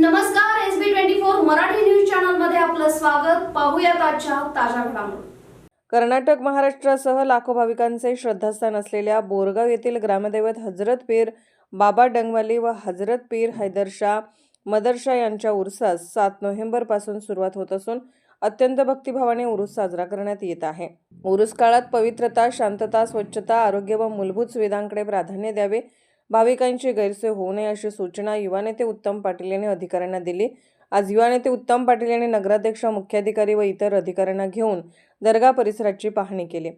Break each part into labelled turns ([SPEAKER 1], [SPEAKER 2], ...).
[SPEAKER 1] नमस्कार S B twenty four Marathi news चॅनलमध्ये आपलं स्वागत. पाहूया आजच्या ताज्या घडामोडी.
[SPEAKER 2] कर्नाटक महाराष्ट्रासह लाखो भाविकांचे श्रद्धास्थान असलेल्या बोरगाव येथील ग्रामदैवत हजरत पीर बाबा डंगवाली व हजरत पीर हैदर शाह मदरशाह यांच्या उरसास सात नोव्हेंबरपासून सुरुवात होत असून अत्यंत भक्तिभावाने उरुस साजरा करण्यात येत आहे. उरुस काळात पवित्रता शांतता स्वच्छता आरोग्य व मूलभूत सुविधांकडे प्राधान्य द्यावे भाविकांची गैरसोय होऊ नये अशी सूचना युवा नेते उत्तम पाटील यांनी अधिकाऱ्यांना दिली. आज युवा नेते उत्तम पाटील यांनी नगराध्यक्ष मुख्याधिकारी व इतर अधिकाऱ्यांना घेऊन दर्गा परिसराची पाहणी केली.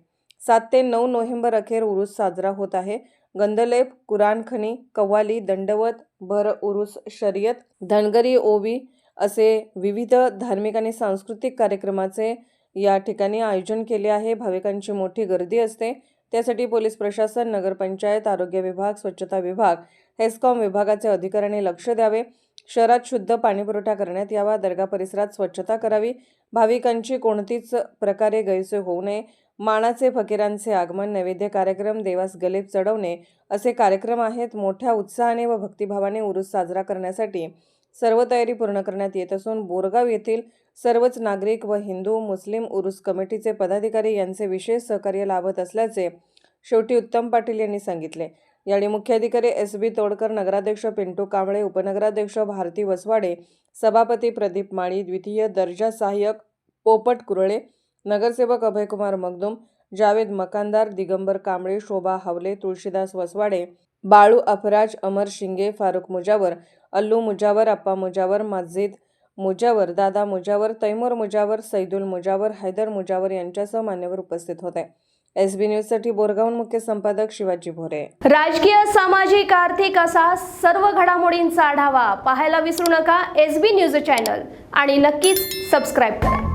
[SPEAKER 2] सात ते नऊ नोव्हेंबर अखेर उरूस साजरा होत आहे. गंदलेप कुराणखनी कव्वाली दंडवत भर उरूस शर्यत धनगरी ओवी असे विविध धार्मिक आणि सांस्कृतिक कार्यक्रमाचे या ठिकाणी आयोजन केले आहे. भाविकांची मोठी गर्दी असते. त्यासाठी पोलीस प्रशासन नगरपंचायत आरोग्य विभाग स्वच्छता विभाग हेस्कॉम विभागाचे अधिकाऱ्यांनी लक्ष द्यावे. शहरात शुद्ध पाणीपुरवठा करण्यात यावा. दर्गा परिसरात स्वच्छता करावी. भाविकांची कोणतीच प्रकारे गैरसोय होऊ नये. मानाचे फकीरांचे आगमन नैवेद्य कार्यक्रम देवास गलेप चढवणे असे कार्यक्रम आहेत. मोठ्या उत्साहाने व भक्तिभावाने उरूस साजरा करण्यासाठी सर्व तयारी पूर्ण करण्यात येत असून बोरगाव येथील सर्वच नागरिक व हिंदू मुस्लिम उरुस कमिटीचे पदाधिकारी यांचे विशेष सहकार्य लाभत असल्याचे शेवटी उत्तम पाटील यांनी सांगितले. यावेळी मुख्याधिकारी एस बी तोडकर नगराध्यक्ष पिंटू कांबळे उपनगराध्यक्ष भारती वसवाडे सभापती प्रदीप माळी द्वितीय दर्जा सहाय्यक पोपट कुरळे नगरसेवक अभयकुमार मगदुम जावेद मकानदार दिगंबर कांबळे शोभा हावले तुळशीदास वसवाडे बाळू अफराज अमर शिंगे फारुख मुजावर अल्लू मुजावर अप्पा मुजावर मस्जिद मुजावर दादा मुजावर तैमूर मुजावर सैदुल मुजावर हैदर मुजावर यांच्यासह मान्यवर उपस्थित होते. एस बी न्यूजसाठी बोरगावून मुख्य संपादक शिवाजी भोरे.
[SPEAKER 1] राजकीय सामाजिक आर्थिक असा सर्व घडामोडींचा आढावा पाहायला विसरू नका एस बी न्यूज चॅनल आणि नक्कीच सबस्क्राईब करा.